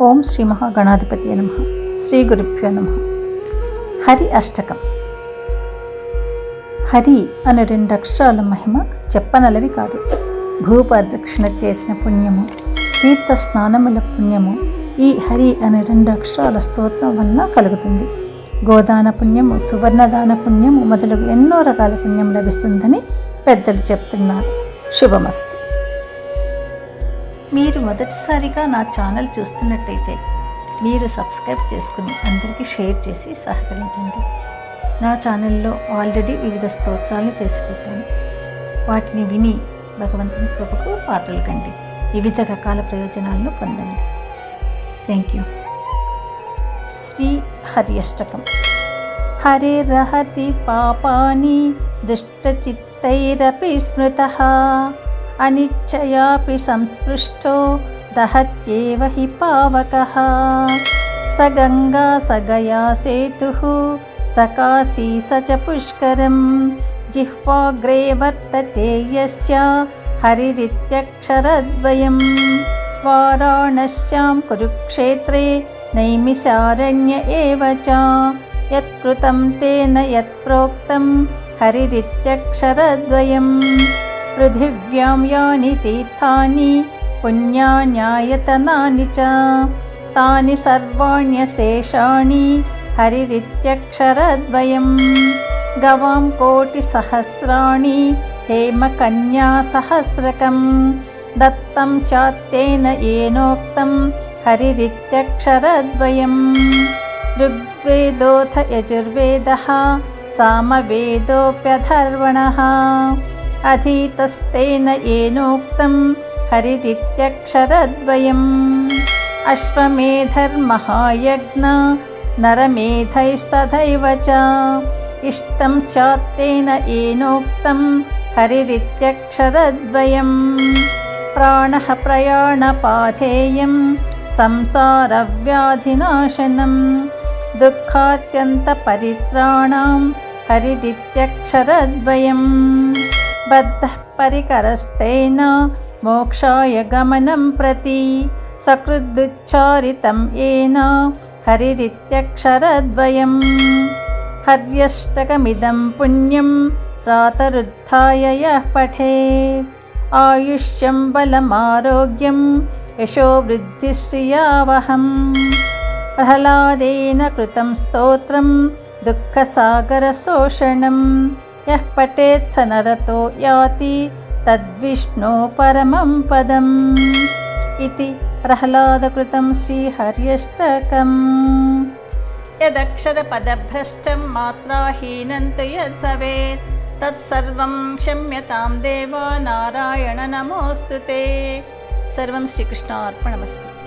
ఓం శ్రీ మహాగణాధిపతి నమ. శ్రీ గురుభ్యో నమ. హరి అష్టకం. హరి అనే రెండు అక్షరాల మహిమ చెప్పనలవి కాదు. భూపదక్షిణ చేసిన పుణ్యము తీర్థ స్నానముల పుణ్యము ఈ హరి అనే రెండు అక్షరాల స్తోత్రం వలన కలుగుతుంది. గోదాన పుణ్యము సువర్ణదాన పుణ్యము మొదలగు ఎన్నో రకాల పుణ్యం లభిస్తుందని పెద్దలు చెప్తున్నారు. శుభమస్తు. మీరు మొదటిసారిగా నా ఛానల్ చూస్తున్నట్టయితే మీరు సబ్స్క్రైబ్ చేసుకుని అందరికీ షేర్ చేసి సహకరించండి. నా ఛానల్లో ఆల్రెడీ వివిధ స్తోత్రాలు చేసి పెట్టాను. వాటిని విని భగవంతుని కృపకు పాత్రలు కండి. వివిధ రకాల ప్రయోజనాలను పొందండి. థ్యాంక్ యూ శ్రీ హరియష్టకం హరే రహతి పాపాని దుష్టచిత్తైరపి స్మృత. अनिच्छयापि संस्पृष्टो दहत्येव हि पावकः। स गङ्गा स गया सेतुः स काशी स च पुष्करं जिह्वाग्रे वर्तते यस्य हरिरित्यक्षरद्वयं वाराणस्यां कुरुक्षेत्रे नैमिषारण्य एव च। यत्कृतं तेन यत्प्रोक्तं हरिरित्यक्षरद्वयम्। पृथिव्यां यानि तीर्थानि पुण्यान्यायतनानि च तानि सर्वाण्यशेषाणि हरिरित्यक्षरद्वयं गवां कोटिसहस्राणि हेमकन्यासहस्रकं दत्तं चात्तेन येनोक्तं हरिरित्यक्षरद्वयं ऋग्वेदोऽथ यजुर्वेदः सामवेदोऽप्यथर्वणः अधीतस्तेन येनोक्तं हरिरित्यक्षरद्वयम्। अश्वमेधर्महायज्ञ नरमेधैस्तथैव च। इष्टं स्यात्तेन येनोक्तं हरिरित्यक्षरद्वयं प्राणः प्रयाणपाधेयं संसारव्याधिनाशनं दुःखात्यन्तपरित्राणां हरिरित्यक्षरद्वयं बद्धः परिकरस्तेन मोक्षाय गमनं प्रति सकृदुच्चारितं येन हरिरित्यक्षरद्वयम् हर्यष्टकमिदं पुण्यं प्रातरुत्थाय यः पठेत् आयुष्यं बलमारोग्यं यशोवृद्धिश्रियावहम् प्रह्लादेन कृतं स्तोत्रं दुःखसागरशोषणं यः पठेत् स नरतो याति तद्विष्णो परमं पदम् इति प्रह्लादकृतं श्रीहर्यष्टकम् यदक्षरपदभ्रष्टं मात्राहीनं तु यद्भवेत् तत्सर्वं क्षम्यतां देव नारायण नमोऽस्तु ते सर्वं श्रीकृष्णार्पणमस्तु